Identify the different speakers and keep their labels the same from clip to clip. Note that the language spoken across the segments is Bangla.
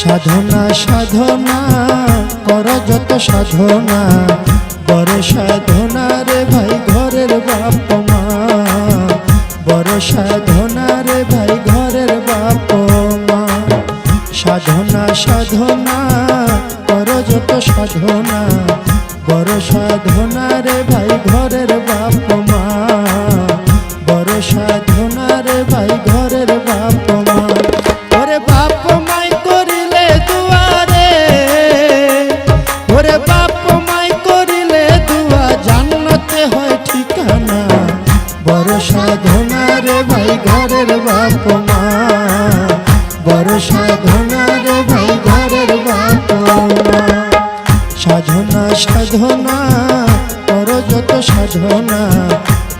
Speaker 1: সাধনা সাধনা, কর যত সাধনা। বড় সাধনা রে ভাই, ঘরের বাপ মা। বড় সাধনা রে ভাই, ঘরের বাপ মা। সাধনা সাধনা, কর যত সাধনা। বড় সাধনা রে ভাই, ঘরের বাপ মা। বড় সাধনা রে ভাই, ঘরের বাপ মা। সাধনা সাধনা, কর যত সাধনা।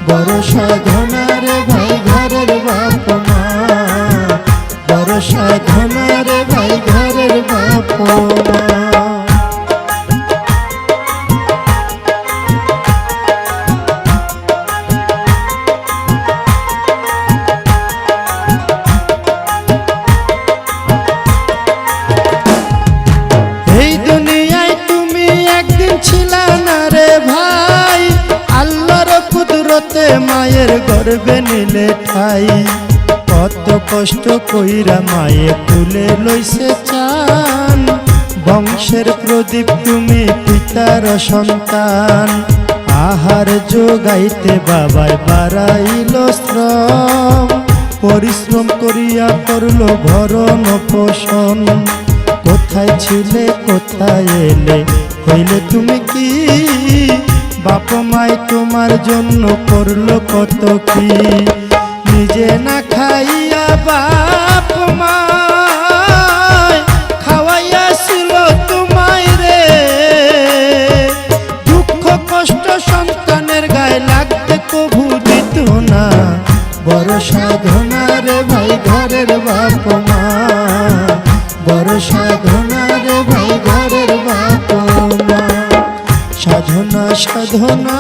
Speaker 1: বড় সাধনা রে ভাই, ঘরের বাপ মা। বড় সাধনা রে ভাই, ঘরের বাপ মা। গর্বে নিলে ঠাই। কত কষ্ট কইরা মায়ে তুলে লইছে চান। বংশের প্রদীপ তুমি পিতার সন্তান। আহার যোগাইতে বাবায় বাড়াইল শ্রম। পরিশ্রম করিয়া করল ভরণ পোষণ। কোথায় ছিলে, কোথায় এলে, হইলে তুমি কি? বাপ মাই তোমার জন্য করল কত কি? নিজে না খাইয়া বাপ মাই খাওয়াইয়া ছিল তোমায় রে। দুঃখ কষ্ট সন্তানের গায়ে লাগতে কভু দিত না। বড় সাধনা রে ভাই, ঘরের বাপ মা। সাধনা,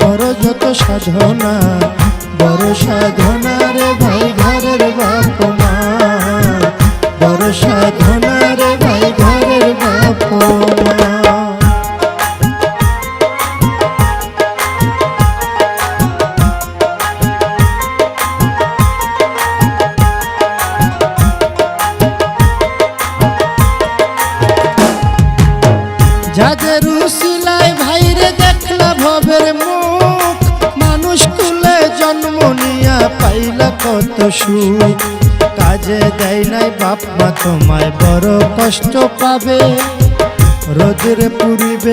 Speaker 1: বড় যত সাধনা, বড় সাধনা রে ভাই ঘরের বাপ মা বড় সাধনা রে ভাই ঘরের বাপ যাদের ভাইরে ভবের মুখ, মানুষ কুলে জন্ম নিয়া পাইলা কত সুখ। কাজে দেয় নাই বাপ মা, তোমায় বড় কষ্ট পাবে। রোদের পুরিবে